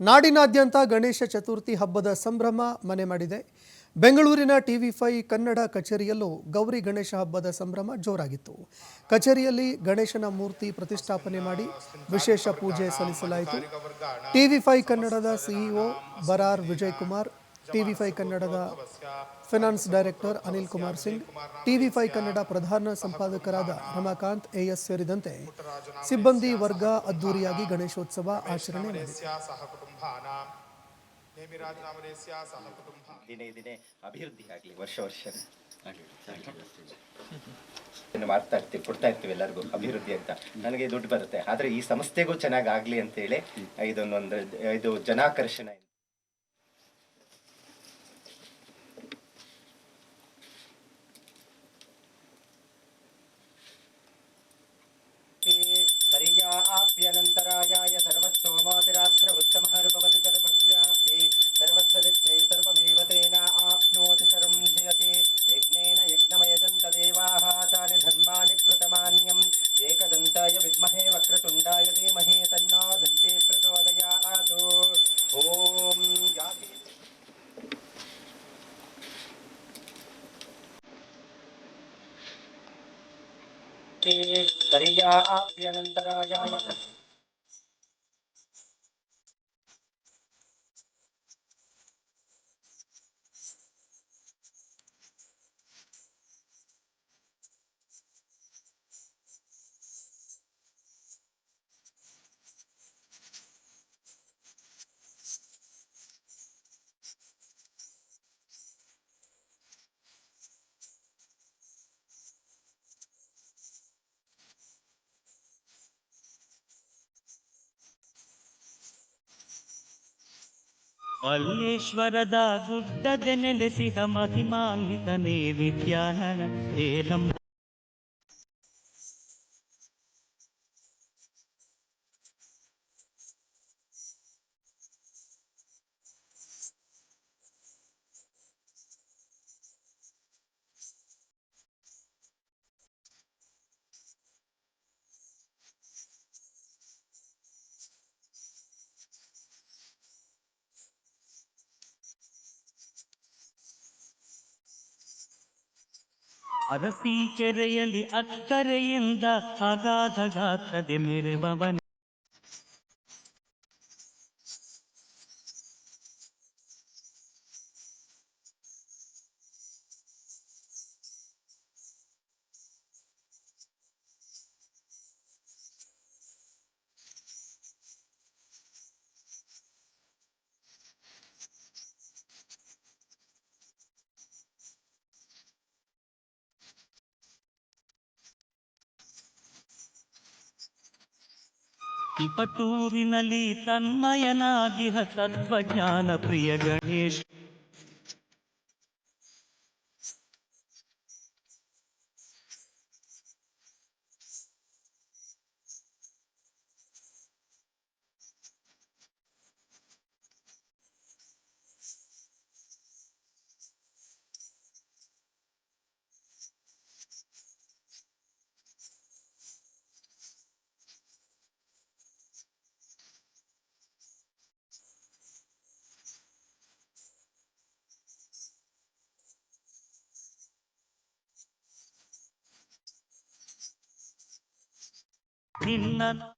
ನಾಡಿನಾದ್ಯಂತ ಗಣೇಶ ಚತುರ್ಥಿ ಹಬ್ಬದ ಸಂಭ್ರಮ ಮನೆ ಮಾಡಿದೆ. ಬೆಂಗಳೂರಿನ ಟಿವಿ ಫೈ ಕನ್ನಡ ಕಚೇರಿಯಲ್ಲೂ ಗೌರಿ ಗಣೇಶ ಹಬ್ಬದ ಸಂಭ್ರಮ ಜೋರಾಗಿತ್ತು. ಕಚೇರಿಯಲ್ಲಿ ಗಣೇಶನ ಮೂರ್ತಿ ಪ್ರತಿಷ್ಠಾಪನೆ ಮಾಡಿ ವಿಶೇಷ ಪೂಜೆ ಸಲ್ಲಿಸಲಾಯಿತು. ಟಿವಿ ಫೈ ಕನ್ನಡದ CEO Barar Vijay Kumar TV five ಕನ್ನಡದ finance director Anil Kumar Singh, TV five Kannada ಪ್ರಧಾನ ಸಂಪಾದಕರಾದ ರಮಾಕಾಂತ್, ಎಎಸ್ ಸೇರಿದಂತೆ ಸಿಬ್ಬಂದಿ ವರ್ಗ ಅದ್ದೂರಿಯಾಗಿ ಗಣೇಶೋತ್ಸವ ಆಚರಣೆ ದಿನೇ ದಿನೇ ಅಭಿವೃದ್ಧಿ ವರ್ಷ ವರ್ಷ. ಮಾಡ್ತಾ ಇರ್ತೀವಿ, ಕೊಡ್ತಾ ಇರ್ತೀವಿ ಎಲ್ಲರಿಗೂ ಅಭಿವೃದ್ಧಿ ಅಂತ. ನನಗೆ ದುಡ್ಡು ಬರುತ್ತೆ, ಆದ್ರೆ ಈ ಸಂಸ್ಥೆಗೂ ಚೆನ್ನಾಗಿ ಆಗ್ಲಿ ಅಂತೇಳಿ ಇದೊಂದೊಂದು ಇದು ಜನಾಕರ್ಷಣ. पर्याप्यनन्तरायाय ಮಲ್ಲೇಶ್ವರದ ಗುಡ್ಡದೆ ನೆಲೆಸಿದ ಮಹಿಮಾನ್ವಿತನೇ ವಿದ್ಯಾನನ ಏಲಂ ಅರಸೀಕೆರೆಯಲ್ಲಿ ಅಕ್ಕರೆಯಿಂದ ಅಗಾಧ ಗಾತ್ರದೆ ಮೆರೆಬವನ. ತಿಪಟೂರಿನಲ್ಲಿ ತನ್ಮಯನಾಗಿಹ ತತ್ವಜ್ಞಾನ ಪ್ರಿಯ ಗಣೇಶ್. ನಿನ್ನ